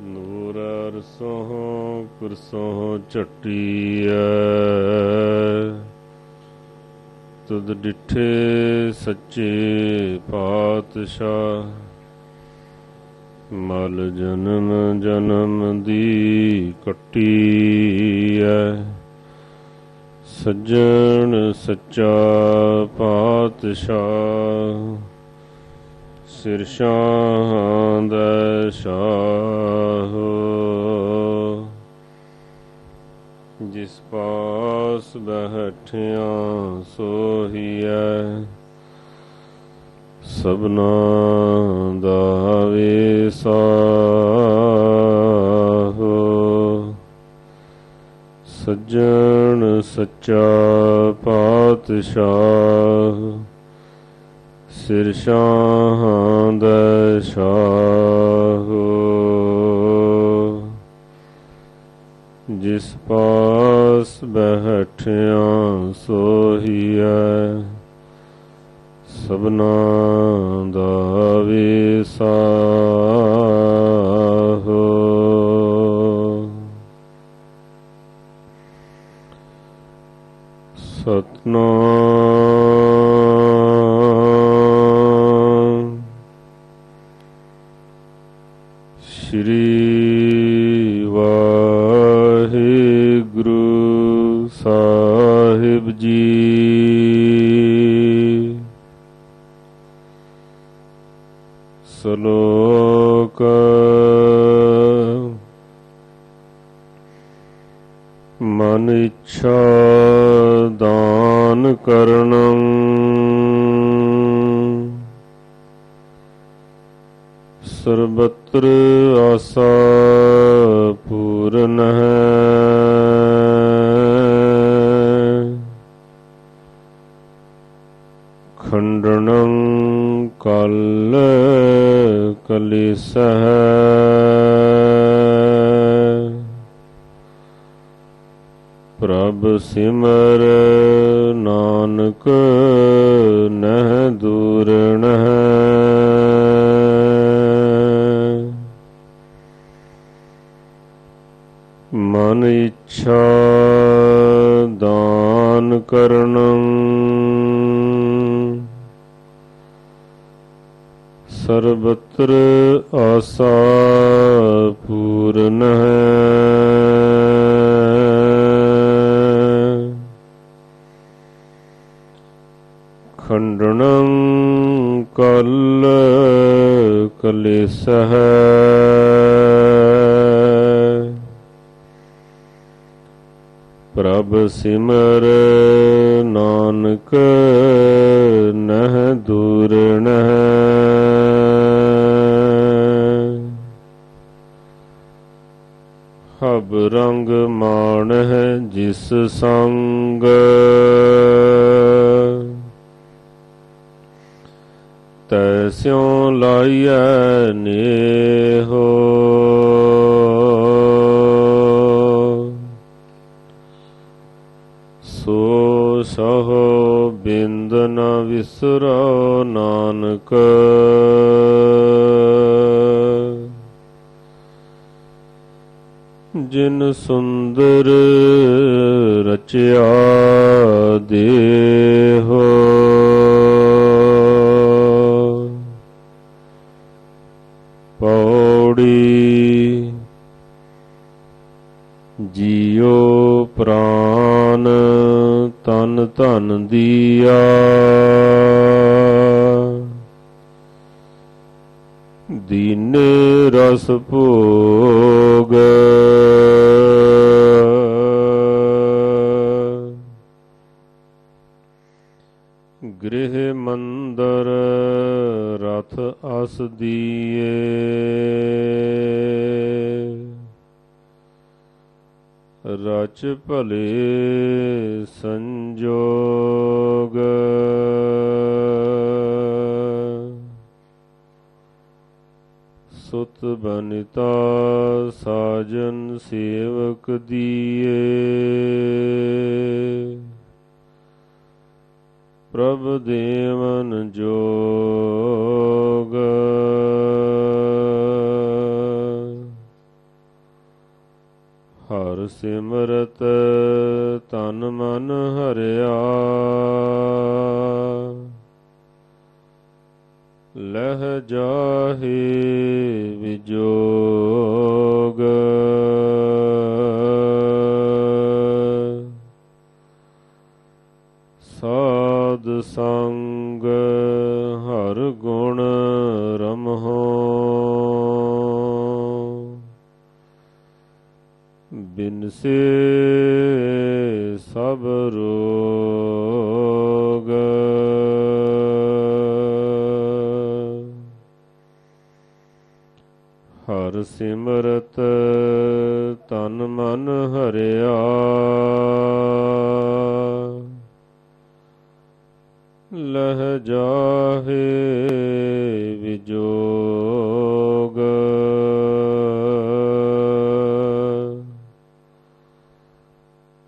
ਨੂਰ ਰਸੋਂ ਕੁਰਸੋਂ ਝਟੀਐ। ਤੁਧ ਡਿਠੇ ਸੱਚੇ ਪਾਤਸ਼ਾਹ, ਮਲ ਜਨਮ ਜਨਮ ਦੀ ਕੱਟੀਐ। ਸੱਜਣ ਸੱਚਾ ਪਾਤਸ਼ਾਹ ਸਿਰ ਸ਼ਾਹਾਂ ਦਾ ਜਿਸ ਪਾਸ ਬਹਿਠਿਆਂ ਸੋਹੀਐ ਸਭਨਾ ਦਾ ਵੇਸਾਹੋ ਸੱਜਣ ਸੱਚਾ ਪਾਤਸ਼ਾਹ ਸਿਰ ਸ਼ਾਹਾਂ ਸ਼ਾਹੋ ਜਿਸ ਪਾਸ ਬਹਿਠਿਆਂ ਸੋਹੀਐ ਸਭਨਾ ਸ਼ਲੋਕ। ਮਨ ਇੱਛਾ ਦਾਨ ਕਰਨੰ। ਸਰਬਤਰ ਆਸਾ ਪੂਰਨ ਹੈ। ਕਲਿਸਹਿ। ਪ੍ਰਭ ਸਿਮਰ ਨਾਨਕ ਨਹਿ ਦੂਰਣ ਮਨ ਇੱਛਾ ਦਾਨ ਕਰਨੰ। ਸਰਬਤਰ ਆਸਾ ਪੂਰਨ ਹੈ। ਖੰਡਨੰ ਕਲ ਕਲੇਸਹਿ ਪ੍ਰਭ ਸਿਮਰ ਨਾਨਕ ਨਹਿ ਦੂਰਣ ਹਬ ਰੰਗ ਮਾਣ ਹੈ ਜਿਸ ਸੰਗ। ਤੈਸਿਉ ਲਾਈਐ ਨੇਹੋ। ਸੋ ਸਹੋ ਬਿੰਦ ਨ ਵਿਸਰੋ। ਸੁੰਦਰ ਰਚਿਆ ਦੇਹੋ। ਪੌੜੀ ਜੀਉ ਪ੍ਰਾਨ ਤਨ ਧਨ ਦੀਆ। ਦੀਨੇ ਰਸ ਭੋਗ ਗ੍ਰਹਿ ਮੰਦਰ ਰਥ ਅਸ ਦੀਏ। ਰਚ ਭਲੇ ਸੰਜੋਗ। ਸੁਤ ਬਨਿਤਾ ਸਾਜਨ ਸੇਵਕ ਦੀਏ। ਪ੍ਰਭ ਦੇਵਨ ਜੋਗ। ਹਰ ਸਿਮਰਤ ਤਨ ਮਨ ਹਰਿਆ। ਸਾਧ ਸੰਗ ਹਰ ਗੁਣ ਰਮਹੋ। ਬਿਨਸੇ ਸਭ ਰੋਗ। ਹਰ ਸਿਮਰਤ ਤਨ ਮਨ ਹਰਿਆ। ਜਾਹੇ ਵਿਜੋਗ।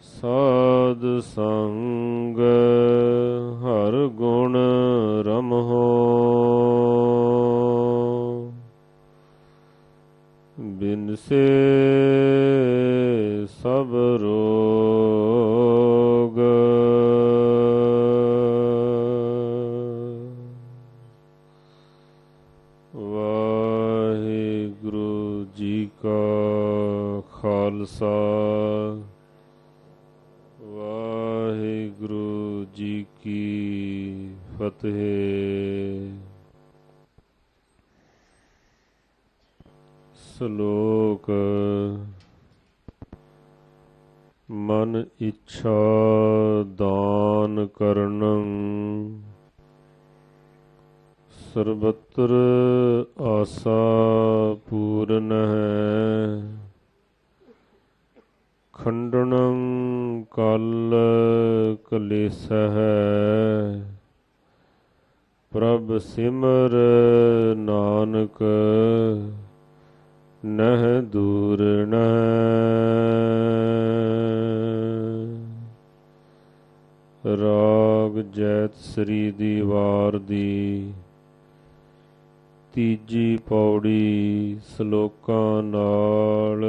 ਸਾਧ ਸੰਗ ਹਰ ਗੁਣ ਰਮਹੋ। ਬਿਨਸੇ ਸਭ ਵਾਹਿਗੁਰੂ ਜੀ ਕਾ ਖਾਲਸਾ। ਵਾਹਿਗੁਰੂ ਜੀ ਕੀ ਫਤਿਹ। ਸ਼ਲੋਕ ਮਨ ਇੱਛਾ ਦਾਨ ਕਰਨੰ। ਸਰਬਤਰ ਆਸਾ ਪੂਰਨ ਹੈ। ਖੰਡਨੰ ਕਲ ਕਲੇਸਹਿ। ਪ੍ਰਭ ਸਿਮਰ ਨਾਨਕ, ਨਹਿ ਦੂਰਣ ਰਾਗ ਜੈਤ ਸ੍ਰੀ ਦੀ ਵਾਰ ਦੀ ਤੀਜੀ ਪੌੜੀ ਸ਼ਲੋਕਾਂ ਨਾਲ